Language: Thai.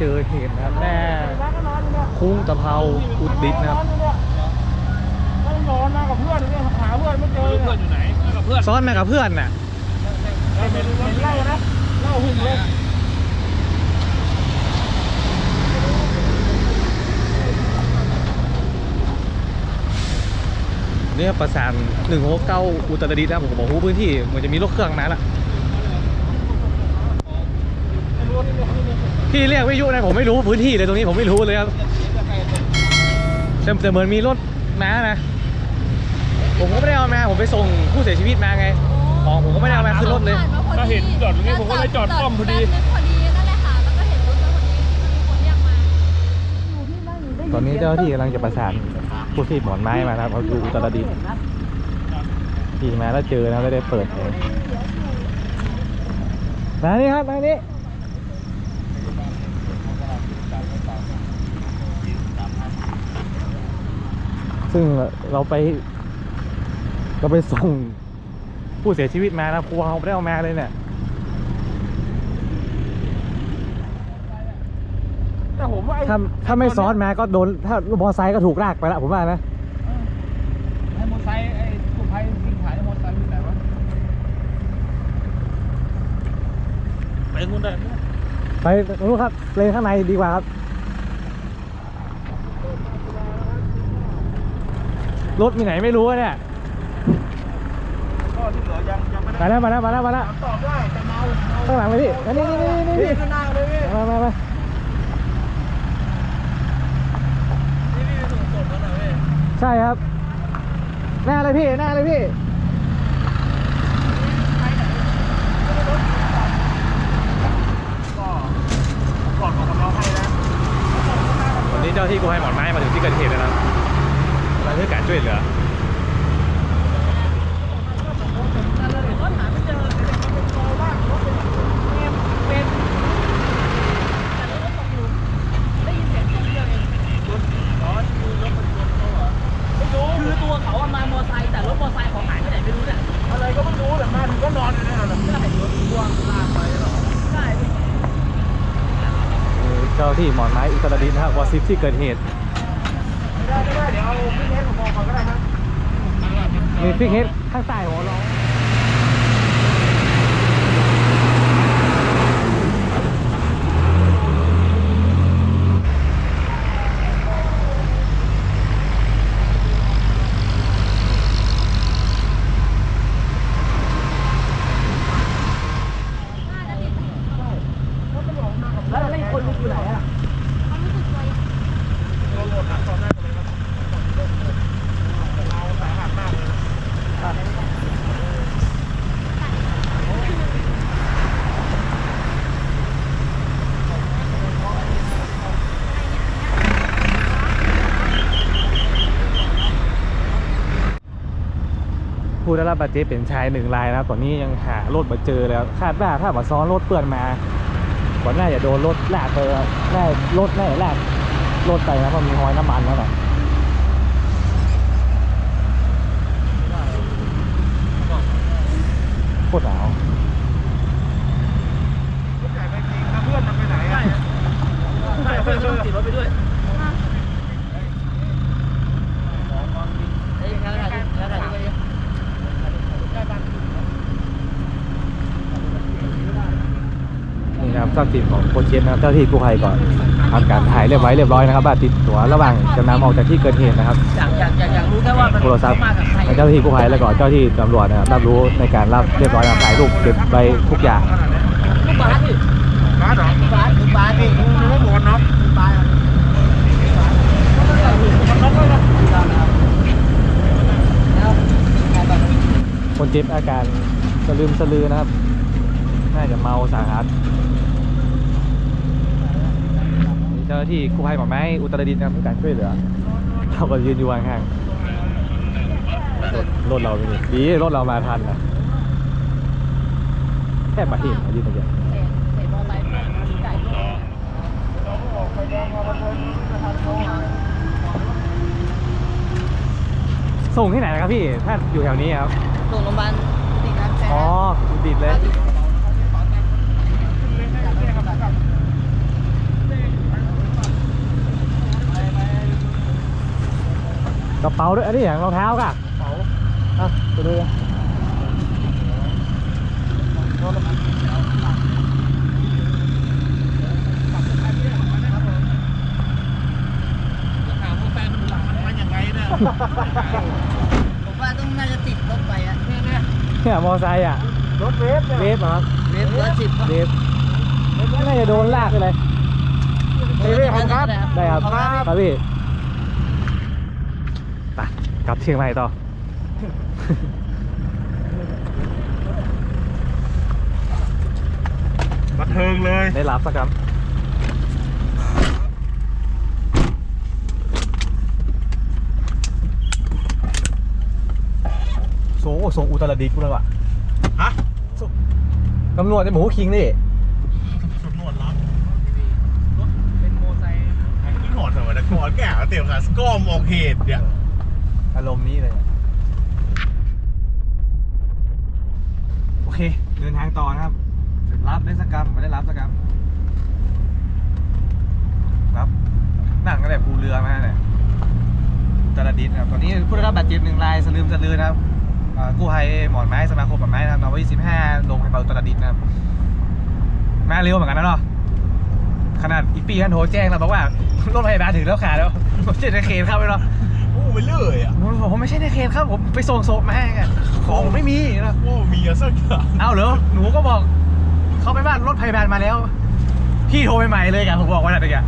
เจอเหตุนะครับแม่คุ้งตะเภาอุดดิษนะครับไม่นอนมากับเพื่อนเนี่ยหาเพื่อนไม่เจอเพื่อนอยู่ไหนมากับเพื่อนซ้อนมากับเพื่อนน่ะเห็นเห็นเหล้านะเหล้าหุ่นเลยเนี่ยประสานหนึ่งหกเก้าอุตรดิตถ์นะผมบอกว่าพื้นที่มันจะมีรถเครื่องมาละ พี่เรียกวิทยุนะผมไม่รู้พื้นที่เลยตรงนี้ผมไม่รู้เลยครับแต่แต่เหมือนมีรถมานะ ผมก็ไม่ได้เอามาผมไปส่งผู้เสียชีวิตมาไงของผมก็ไม่ได้เอามาขึ้นรถเลย ก็เห็นจอดตรงนี้ผมก็เลยจอดป้อมพอดีแป๊บนึงพอดีนั่นแหละค่ะแล้วก็เห็นรถแล้วพอดีมีคนเรียกมาตอนนี้เจ้าหน้าที่กำลังจะประสานผู้ที่หมอนไม้มานะครับเขาดูอุตรดิตถ์ขี่มาแล้วเจอนะไม่ได้เปิดเลยมานี่ครับมานี่ ซึ่งเราไป เราไปส่งผู้เสียชีวิตมานะครูเขาไม่ได้เอามาเลยเนี่ยแต่ผมว่าไอ้ถ้าถ้าไม่ซ้อนมาก็โดน ถ้ามอเตอร์ไซค์ก็ถูกลากไปละผมว่านะไอ้มอเตอร์ไซค์ไอ้กู้ภัยวิ่งขายมอเตอร์ไซค์อยู่ไหนวะไปงูได้ไหมไปนู้นครับเลนข้างในดีกว่าครับ รถมีไหนไม่รู้อะเนี่ยก็ที่เหลือยังยังไม่ได้มาแล้วมาแล้วมาแล้วมาแล้วตอบได้แต่เมาเมาข้างหลังเลยพี่มานี่นี่นี่นี่พี่นี่ข้างหน้าเลยพี่มามามานี่นี่ส่งสดแล้วนะพี่ใช่ครับ หน้าเลยพี่หน้าเลยพี่ก็ก่อนของเราให้นะวันนี้เจ้าที่กูให้หมอนไม้มาถึงที่เกิดเหตุแล้วนะครับ มาเพื่อการช่วยเหลือคือตัวเขาอะมามอไซค์แต่รถมอไซค์เขาหายไปไหนไม่รู้เนี่ยอะไรก็ไม่รู้แต่มาถึงก็นอนอยู่ในนั้นนะใช่ช่วงลากไปหรอใช่เจ้าที่หมอนไม้อุตรดิตถ์นะครับวอซิฟที่เกิดเหตุ ไม่ได้ไม่ได้เดี๋ยวเอาพี่เทสผมบอกก่อนก็ได้ครับ มีฟิกเฮดข้างใต้หัวเราะแล้วแล้วอีกคนลุกอยู่ไหนอะ ผู้ได้รับบาดเจ็บเป็นชายหนึ่งรายนะครับตอนนี้ยังหารถมาเจอแล้วคาดว่าถ้าว่าซ้อนรถเปื่อนมาก็น่าจะโดนรถลากไปน่ารถน่าจะลากรถไปนะเพราะมีหอยน้ำมันแล้วแหละโคตรหนาวเพื่อนมันไปไหนอะใช่เพื่อนต้องติดรถไปด้วยเอ้ยแล้วถ่ายแล้วถ่ายไปดิ นี่นะครับทรัพ ย์สินของโคชเชนนะครับเจ้าที่กู้ภัยก่อนทำการถ่ายเรียบร้อยเรียบร้อยนะครับบัตรติดตัวระหว่างจะนำออกจากที่เกิดเหตุนะครับอยากอยากอยากอยากรู้แค่ว่ามันโทรศัพท์เขามากับใครเจ้าหน้าที่กู้ภัยแล้วก็เจ้าหน้าที่ตำรวจนะครับรับรู้ในการรับเรียบร้อยแล้วถ่ายรูปเก็บไว้ทุกอย่างลูกบาสดิมาเหรอลูกบาสลูกบาสดินี่นึกว่าหมวกกันน็อกลูกบาสมันน็อกแล้วนะแล้วถ่ายแบบคนเจ็บอาการสลืมสลือนะครับ น่าจะเมาสาหัสนี่เจ้าหน้าที่กู้ภัยหมอไม้อุตรดิตถ์นะครับให้การช่วยเหลือเราก็ยืนอยู่ข้างๆรถรถเราไม่มีดีรถเรามาทันนะแค่มาเห็นมายืนตรงนี้เศษเศษมอไซค์ไก่ส่งที่ไหนนะครับพี่ ถ้าอยู่แถวนี้ครับส่งโรงพยาบาลติดน้ำแช่อ๋ออุตรดิตถ์เลย กระเป๋าด้วยอันนี้อย่างรองเท้ากะเป๋าอะไปดูรถน้ำมันเดี๋ยวฝากฝากคนไทยไม่ได้ของมันนะครับผมถามว่าแฟนมันหลังมันมาอย่างไงเนี่ยผมว่าต้องน่าจะติดรถไปอะเนี่ยมอไซค์อะรถเวฟเนี่ยเวฟเหรอครับเวฟร้อยสิบเวฟน่าจะโดนลากเลยเฮ้ยขอบคุณครับได้ครับขอบคุณครับครับพี่ไปก ลับเชียงใหม่ต่อมาเทิงเลย ได้รับสักคำโซโซอุตรดิตถ์กูเลยว่ะฮะตำรวจในหมูคิงนี่ตำรวจรับรถเป็นโมไซค์ขึ้นหอดสมัยตะกอนแก่เตี๋ยวขาสก้อมออกเหตุเนี่ย อารมณ์นี้เลย โอเค เดินทางต่อนะครับรับได้สักกรรมไม่ได้รับสักกรรมรับนั่งก็แบบภูเรือมาเนี่ยตรดิตถ์นะครับ ตอนนี้ผู้ได้รับบาดเจ็บหนึ่งรายสลืมสลือนะครับกู้ภัยหมอนไม้สมาคมหมอนไม้นะครับนวันที่สิบห้าลงไปเปาตรดิตนะครับมาเร็วเหมือนกันนะเนาะขนาดอีปีท่านโทรแจ้งเราบอกว่ารถพยาบาลถึงแล้วขาแล้วเจ็ดเขตเข้าไปเนาะ โอ้ไปเรื่อยอะผมบอกผมไม่ใช่ในเขตครับผมไปส่งศพมาให้ไงของผมไม่มีนะโอ้มีอะสักอย่างเอาเหรอหนูก็บอกเขาไปบ้านรถพยาบาลมาแล้ว พี่โทรไปใหม่เลยกันผมบอกว่าอะไรกัน